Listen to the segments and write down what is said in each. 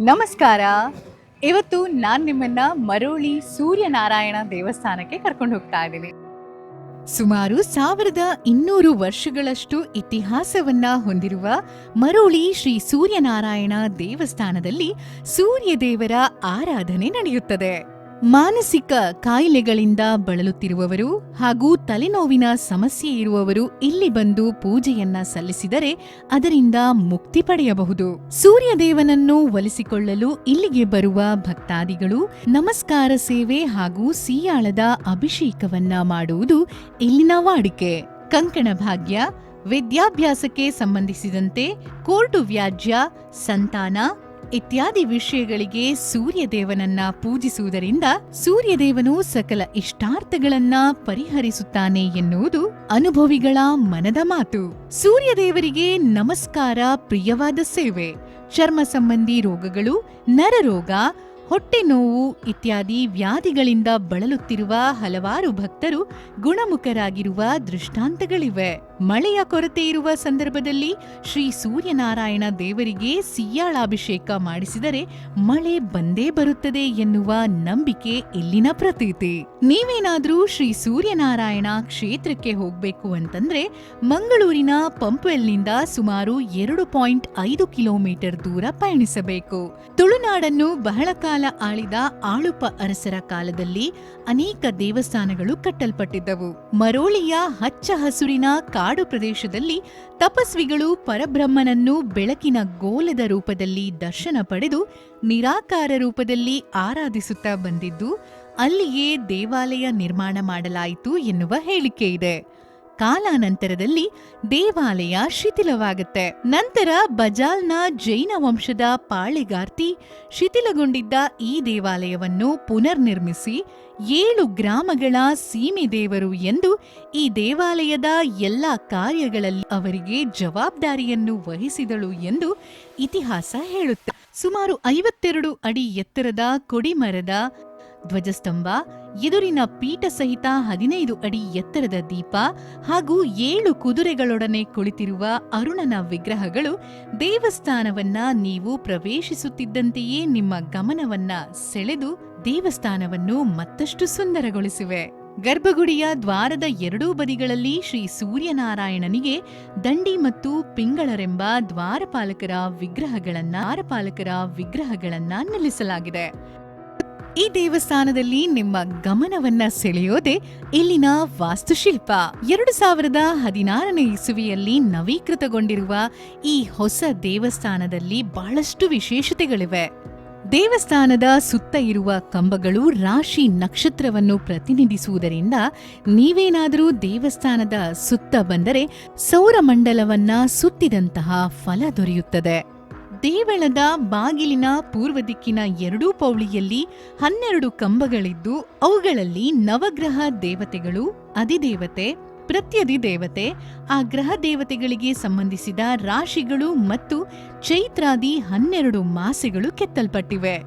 ನಮಸ್ಕಾರ. ಇವತ್ತು ನಾನು ನಿಮ್ಮನ್ನ ಮರೋಳಿ ಸೂರ್ಯನಾರಾಯಣ ದೇವಸ್ಥಾನಕ್ಕೆ ಕರ್ಕೊಂಡು ಹೋಗ್ತಾ ಇದ್ದೀನಿ. ಸುಮಾರು ಸಾವಿರದ ಇನ್ನೂರು ವರ್ಷಗಳಷ್ಟು ಇತಿಹಾಸವನ್ನ ಹೊಂದಿರುವ ಮರೋಳಿ ಶ್ರೀ ಸೂರ್ಯನಾರಾಯಣ ದೇವಸ್ಥಾನದಲ್ಲಿ ಸೂರ್ಯದೇವರ ಆರಾಧನೆ ನಡೆಯುತ್ತದೆ. ಮಾನಸಿಕ ಕಾಯಿಲೆಗಳಿಂದ ಬಳಲುತ್ತಿರುವವರು ಹಾಗೂ ತಲೆನೋವಿನ ಸಮಸ್ಯೆ ಇರುವವರು ಇಲ್ಲಿ ಬಂದು ಪೂಜೆಯನ್ನ ಸಲ್ಲಿಸಿದರೆ ಅದರಿಂದ ಮುಕ್ತಿ ಪಡೆಯಬಹುದು. ಸೂರ್ಯದೇವನನ್ನು ಒಲಿಸಿಕೊಳ್ಳಲು ಇಲ್ಲಿಗೆ ಬರುವ ಭಕ್ತಾದಿಗಳು ನಮಸ್ಕಾರ ಸೇವೆ ಹಾಗೂ ಸೀಯಾಳದ ಅಭಿಷೇಕವನ್ನ ಮಾಡುವುದು ಇಲ್ಲಿನ ವಾಡಿಕೆ. ಕಂಕಣ ಭಾಗ್ಯ, ವಿದ್ಯಾಭ್ಯಾಸಕ್ಕೆ ಸಂಬಂಧಿಸಿದಂತೆ, ಕೋರ್ಟು ವ್ಯಾಜ್ಯ, ಸಂತಾನ ಇತ್ಯಾದಿ ವಿಷಯಗಳಿಗೆ ಸೂರ್ಯದೇವನನ್ನ ಪೂಜಿಸುವುದರಿಂದ ಸೂರ್ಯದೇವನು ಸಕಲ ಇಷ್ಟಾರ್ಥಗಳನ್ನ ಪರಿಹರಿಸುತ್ತಾನೆ ಎನ್ನುವುದು ಅನುಭವಿಗಳ ಮನದ ಮಾತು. ಸೂರ್ಯದೇವರಿಗೆ ನಮಸ್ಕಾರ, ಪ್ರಿಯವಾದ ಸೇವೆ. ಚರ್ಮ ಸಂಬಂಧಿ ರೋಗಗಳು, ನರರೋಗ, ಹೊಟ್ಟೆ ನೋವು ಇತ್ಯಾದಿ ವ್ಯಾಧಿಗಳಿಂದ ಬಳಲುತ್ತಿರುವ ಹಲವಾರು ಭಕ್ತರು ಗುಣಮುಖರಾಗಿರುವ ದೃಷ್ಟಾಂತಗಳಿವೆ. ಮಳೆಯ ಕೊರತೆ ಇರುವ ಸಂದರ್ಭದಲ್ಲಿ ಶ್ರೀ ಸೂರ್ಯನಾರಾಯಣ ದೇವರಿಗೆ ಸಿಯ್ಯಾಳಾಭಿಷೇಕ ಮಾಡಿಸಿದರೆ ಮಳೆ ಬಂದೇ ಬರುತ್ತದೆ ಎನ್ನುವ ನಂಬಿಕೆ ಇಲ್ಲಿನ ಪ್ರತೀತಿ. ನೀವೇನಾದ್ರೂ ಶ್ರೀ ಸೂರ್ಯನಾರಾಯಣ ಕ್ಷೇತ್ರಕ್ಕೆ ಹೋಗ್ಬೇಕು ಅಂತಂದ್ರೆ ಮಂಗಳೂರಿನ ಪಂಪ್ವೆಲ್ನಿಂದ ಸುಮಾರು ಎರಡು ಪಾಯಿಂಟ್ ಐದು ಕಿಲೋಮೀಟರ್ ದೂರ ಪಯಣಿಸಬೇಕು. ತುಳುನಾಡನ್ನು ಬಹಳ ಕಾಲ ಆಳಿದ ಆಳುಪ ಅರಸರ ಕಾಲದಲ್ಲಿ ಅನೇಕ ದೇವಸ್ಥಾನಗಳು ಕಟ್ಟಲ್ಪಟ್ಟಿದ್ದವು. ಮರೋಳಿಯ ಹಚ್ಚ ಹಸುರಿನ ಕಾಡು ಪ್ರದೇಶದಲ್ಲಿ ತಪಸ್ವಿಗಳು ಪರಬ್ರಹ್ಮನನ್ನು ಬೆಳಕಿನ ಗೋಲದ ರೂಪದಲ್ಲಿ ದರ್ಶನ ಪಡೆದು ನಿರಾಕಾರ ರೂಪದಲ್ಲಿ ಆರಾಧಿಸುತ್ತಾ ಬಂದಿದ್ದು, ಅಲ್ಲಿಯೇ ದೇವಾಲಯ ನಿರ್ಮಾಣ ಮಾಡಲಾಯಿತು ಎನ್ನುವ ಹೇಳಿಕೆ ಇದೆ. ಕಾಲಾನಂತರದಲ್ಲಿ ದೇವಾಲಯ ಶಿಥಿಲವಾಗುತ್ತೆ. ನಂತರ ಬಜಾಲ್ನ ಜೈನ ವಂಶದ ಪಾಳೆಗಾರ್ತಿ ಶಿಥಿಲಗೊಂಡಿದ್ದ ಈ ದೇವಾಲಯವನ್ನು ಪುನರ್ನಿರ್ಮಿಸಿ ಏಳು ಗ್ರಾಮಗಳ ಸೀಮೆ ದೇವರು ಎಂದು ಈ ದೇವಾಲಯದ ಎಲ್ಲ ಕಾರ್ಯಗಳಲ್ಲಿ ಅವರಿಗೆ ಜವಾಬ್ದಾರಿಯನ್ನು ವಹಿಸಿದಳು ಎಂದು ಇತಿಹಾಸ ಹೇಳುತ್ತೆ. ಸುಮಾರು ಐವತ್ತೆರಡು ಅಡಿ ಎತ್ತರದ ಕೊಡಿಮರದ ಧ್ವಜಸ್ತಂಭ ಎದುರಿನ ಪೀಠ ಸಹಿತ ಹದಿನೈದು ಅಡಿ ಎತ್ತರದ ದೀಪ ಹಾಗೂ ಏಳು ಕುದುರೆಗಳೊಡನೆ ಕುಳಿತಿರುವ ಅರುಣನ ವಿಗ್ರಹಗಳು ದೇವಸ್ಥಾನವನ್ನ ನೀವು ಪ್ರವೇಶಿಸುತ್ತಿದ್ದಂತೆಯೇ ನಿಮ್ಮ ಗಮನವನ್ನ ಸೆಳೆದು ದೇವಸ್ಥಾನವನ್ನು ಮತ್ತಷ್ಟು ಸುಂದರಗೊಳಿಸಿವೆ. ಗರ್ಭಗುಡಿಯ ದ್ವಾರದ ಎರಡೂ ಬದಿಗಳಲ್ಲಿ ಶ್ರೀ ಸೂರ್ಯನಾರಾಯಣನಿಗೆ ದಂಡಿ ಮತ್ತು ಪಿಂಗಳರೆಂಬ ದ್ವಾರಪಾಲಕರ ವಿಗ್ರಹಗಳನ್ನ ದ್ವಾರಪಾಲಕರ ವಿಗ್ರಹಗಳನ್ನ ನಿಲ್ಲಿಸಲಾಗಿದೆ. ಈ ದೇವಸ್ಥಾನದಲ್ಲಿ ನಿಮ್ಮ ಗಮನವನ್ನ ಸೆಳೆಯೋದೆ ಇಲ್ಲಿನ ವಾಸ್ತುಶಿಲ್ಪ. ಎರಡು ಸಾವಿರದ ಹದಿನಾರನೇ ಇಸುವಿಯಲ್ಲಿ ನವೀಕೃತಗೊಂಡಿರುವ ಈ ಹೊಸ ದೇವಸ್ಥಾನದಲ್ಲಿ ಬಹಳಷ್ಟು ವಿಶೇಷತೆಗಳಿವೆ. ದೇವಸ್ಥಾನದ ಸುತ್ತ ಇರುವ ಕಂಬಗಳು ರಾಶಿ ನಕ್ಷತ್ರವನ್ನು ಪ್ರತಿನಿಧಿಸುವುದರಿಂದ ನೀವೇನಾದರೂ ದೇವಸ್ಥಾನದ ಸುತ್ತ ಬಂದರೆ ಸೌರಮಂಡಲವನ್ನ ಸುತ್ತಿದಂತಹ ಫಲ ದೊರೆಯುತ್ತದೆ. ದೇವಳದ ಬಾಗಿಲಿನ ಪೂರ್ವ ದಿಕ್ಕಿನ ಎರಡೂ ಪೌಳಿಯಲ್ಲಿ ಹನ್ನೆರಡು ಕಂಬಗಳಿದ್ದು, ಅವುಗಳಲ್ಲಿ ನವಗ್ರಹ ದೇವತೆಗಳು, ಅಧಿದೇವತೆ ಪ್ರತ್ಯದಿ ದೇವತೆ ಆ ಗ್ರಹ ದೇವತೆಗಳಿಗೆ ಸಂಬಂಧಿಸಿದ ರಾಶಿಗಳು ಮತ್ತು ಚೈತ್ರಾದಿ ಹನ್ನೆರಡು ಮಾಸೆಗಳು ಕೆತ್ತಲ್ಪಟ್ಟಿವೆ.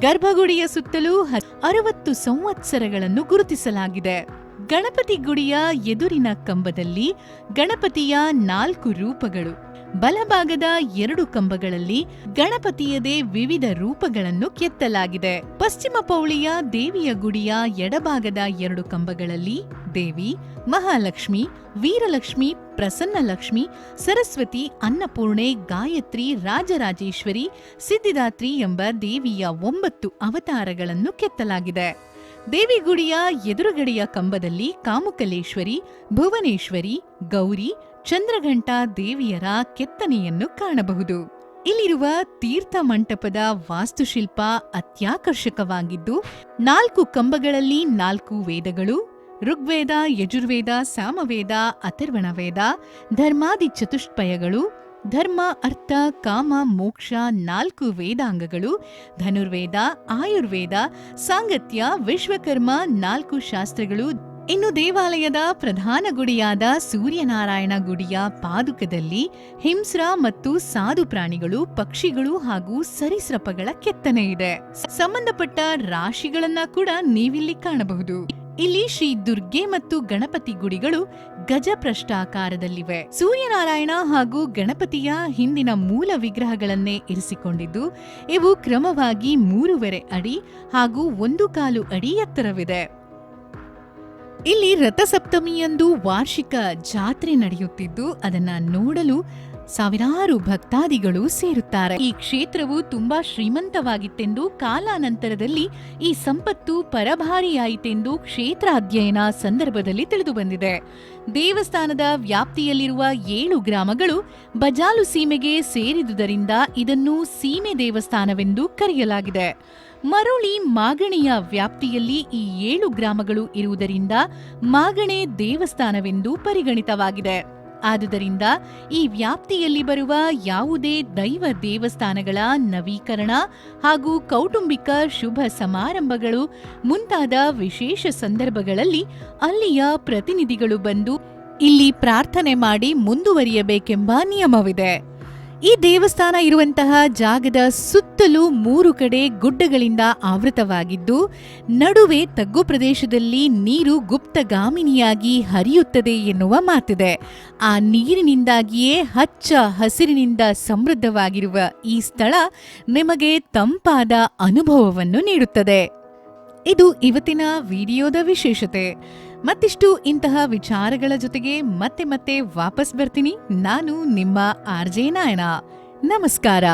ಗರ್ಭಗುಡಿಯ ಸುತ್ತಲೂ ಅರವತ್ತು ಸಂವತ್ಸರಗಳನ್ನು ಗುರುತಿಸಲಾಗಿದೆ. ಗಣಪತಿ ಗುಡಿಯ ಎದುರಿನ ಕಂಬದಲ್ಲಿ ಗಣಪತಿಯ ನಾಲ್ಕು ರೂಪಗಳು. ಬಲಭಾಗದ ಎರಡು ಕಂಬಗಳಲ್ಲಿ ಗಣಪತಿಯದೇ ವಿವಿಧ ರೂಪಗಳನ್ನು ಕೆತ್ತಲಾಗಿದೆ. ಪಶ್ಚಿಮ ಪೌಳಿಯ ದೇವಿಯ ಗುಡಿಯ ಎಡಭಾಗದ ಎರಡು ಕಂಬಗಳಲ್ಲಿ ದೇವಿ, ಮಹಾಲಕ್ಷ್ಮಿ, ವೀರಲಕ್ಷ್ಮಿ, ಪ್ರಸನ್ನಲಕ್ಷ್ಮಿ, ಸರಸ್ವತಿ, ಅನ್ನಪೂರ್ಣೆ, ಗಾಯತ್ರಿ, ರಾಜರಾಜೇಶ್ವರಿ, ಸಿದ್ಧಿದಾತ್ರಿ ಎಂಬ ದೇವಿಯ ಒಂಬತ್ತು ಅವತಾರಗಳನ್ನು ಕೆತ್ತಲಾಗಿದೆ. ದೇವಿಗುಡಿಯ ಎದುರುಗಡೆಯ ಕಂಬದಲ್ಲಿ ಕಾಮುಕಲೇಶ್ವರಿ, ಭುವನೇಶ್ವರಿ, ಗೌರಿ ಚಂದ್ರಘಂಟ ದೇವಿಯರ ಕೆತ್ತನೆಯನ್ನು ಕಾಣಬಹುದು. ಇಲ್ಲಿರುವ ತೀರ್ಥ ಮಂಟಪದ ವಾಸ್ತುಶಿಲ್ಪ ಅತ್ಯಾಕರ್ಷಕವಾಗಿದ್ದು, ನಾಲ್ಕು ಕಂಬಗಳಲ್ಲಿ ನಾಲ್ಕು ವೇದಗಳು, ಋಗ್ವೇದ, ಯಜುರ್ವೇದ, ಸಾಮವೇದ ಅಥರ್ವಣ ವೇದ ಧರ್ಮಾದಿ ಚತುಷ್ಪಯಗಳು, ಧರ್ಮ, ಅರ್ಥ, ಕಾಮ, ಮೋಕ್ಷ ನಾಲ್ಕು ವೇದಾಂಗಗಳು, ಧನುರ್ವೇದ, ಆಯುರ್ವೇದ, ಸಾಂಗತ್ಯ, ವಿಶ್ವಕರ್ಮ ನಾಲ್ಕು ಶಾಸ್ತ್ರಗಳು ಇನ್ನು ದೇವಾಲಯದ ಪ್ರಧಾನ ಗುಡಿಯಾದ ಸೂರ್ಯನಾರಾಯಣ ಗುಡಿಯ ಪಾದುಕದಲ್ಲಿ ಹಿಂಸ್ರ ಮತ್ತು ಸಾಧು ಪ್ರಾಣಿಗಳು, ಪಕ್ಷಿಗಳು ಹಾಗೂ ಸರಿಸೃಪಗಳ ಕೆತ್ತನೆ ಇದೆ. ಸಂಬಂಧಪಟ್ಟ ರಾಶಿಗಳನ್ನ ಕೂಡ ನೀವಿಲ್ಲಿ ಕಾಣಬಹುದು. ಇಲ್ಲಿ ಶ್ರೀ ದುರ್ಗೆ ಮತ್ತು ಗಣಪತಿ ಗುಡಿಗಳು ಗಜಪ್ರಷ್ಟಾಕಾರದಲ್ಲಿವೆ. ಸೂರ್ಯನಾರಾಯಣ ಹಾಗೂ ಗಣಪತಿಯ ಹಿಂದಿನ ಮೂಲ ವಿಗ್ರಹಗಳನ್ನೇ ಇರಿಸಿಕೊಂಡಿದ್ದು, ಇವು ಕ್ರಮವಾಗಿ ಮೂರುವರೆ ಅಡಿ ಹಾಗೂ ಒಂದು ಕಾಲು ಅಡಿ ಎತ್ತರವಿದೆ. ಇಲ್ಲಿ ರಥಸಪ್ತಮಿಯಂದು ವಾರ್ಷಿಕ ಜಾತ್ರೆ ನಡೆಯುತ್ತಿದ್ದು ಅದನ್ನ ನೋಡಲು ಸಾವಿರಾರು ಭಕ್ತಾದಿಗಳು ಸೇರುತ್ತಾರೆ. ಈ ಕ್ಷೇತ್ರವು ತುಂಬಾ ಶ್ರೀಮಂತವಾಗಿತ್ತೆಂದು ಕಾಲಾನಂತರದಲ್ಲಿ ಈ ಸಂಪತ್ತು ಪರಭಾರಿಯಾಯಿತೆಂದು ಕ್ಷೇತ್ರ ಅಧ್ಯಯನ ಸಂದರ್ಭದಲ್ಲಿ ತಿಳಿದುಬಂದಿದೆ. ದೇವಸ್ಥಾನದ ವ್ಯಾಪ್ತಿಯಲ್ಲಿರುವ ಏಳು ಗ್ರಾಮಗಳು ಬಜಾಲು ಸೀಮೆಗೆ ಸೇರಿದುದರಿಂದ ಇದನ್ನು ಸೀಮೆ ದೇವಸ್ಥಾನವೆಂದು ಕರೆಯಲಾಗಿದೆ. ಮರುಳಿ ಮಾಗಣೆಯ ವ್ಯಾಪ್ತಿಯಲ್ಲಿ ಈ ಏಳು ಗ್ರಾಮಗಳು ಇರುವುದರಿಂದ ಮಾಗಣೆ ದೇವಸ್ಥಾನವೆಂದು ಪರಿಗಣಿತವಾಗಿದೆ. ಆದುದರಿಂದ ಈ ವ್ಯಾಪ್ತಿಯಲ್ಲಿ ಬರುವ ಯಾವುದೇ ದೈವ ದೇವಸ್ಥಾನಗಳ ನವೀಕರಣ ಹಾಗೂ ಕೌಟುಂಬಿಕ ಶುಭ ಸಮಾರಂಭಗಳು ಮುಂತಾದ ವಿಶೇಷ ಸಂದರ್ಭಗಳಲ್ಲಿ ಅಲ್ಲಿಯ ಪ್ರತಿನಿಧಿಗಳು ಬಂದು ಇಲ್ಲಿ ಪ್ರಾರ್ಥನೆ ಮಾಡಿ ಮುಂದುವರಿಯಬೇಕೆಂಬ ನಿಯಮವಿದೆ. ಈ ದೇವಸ್ಥಾನ ಇರುವಂತಹ ಜಾಗದ ಸುತ್ತಲೂ ಮೂರು ಕಡೆ ಗುಡ್ಡಗಳಿಂದ ಆವೃತವಾಗಿದ್ದು, ನಡುವೆ ತಗ್ಗು ಪ್ರದೇಶದಲ್ಲಿ ನೀರು ಗುಪ್ತಗಾಮಿನಿಯಾಗಿ ಹರಿಯುತ್ತದೆ ಎನ್ನುವ ಮಾತಿದೆ. ಆ ನೀರಿನಿಂದಾಗಿಯೇ ಹಚ್ಚ ಹಸಿರಿನಿಂದ ಸಮೃದ್ಧವಾಗಿರುವ ಈ ಸ್ಥಳ ನಿಮಗೆ ತಂಪಾದ ಅನುಭವವನ್ನು ನೀಡುತ್ತದೆ. ಇದು ಇವತ್ತಿನ ವಿಡಿಯೋದ ವಿಶೇಷತೆ. ಮತ್ತಿಷ್ಟು ಇಂತಹ ವಿಚಾರಗಳ ಜೊತೆಗೆ ಮತ್ತೆ ಮತ್ತೆ ವಾಪಸ್ ಬರ್ತೀನಿ. ನಾನು ನಿಮ್ಮ ಆರ್ಜೆ ನಾಯನ ನಮಸ್ಕಾರ.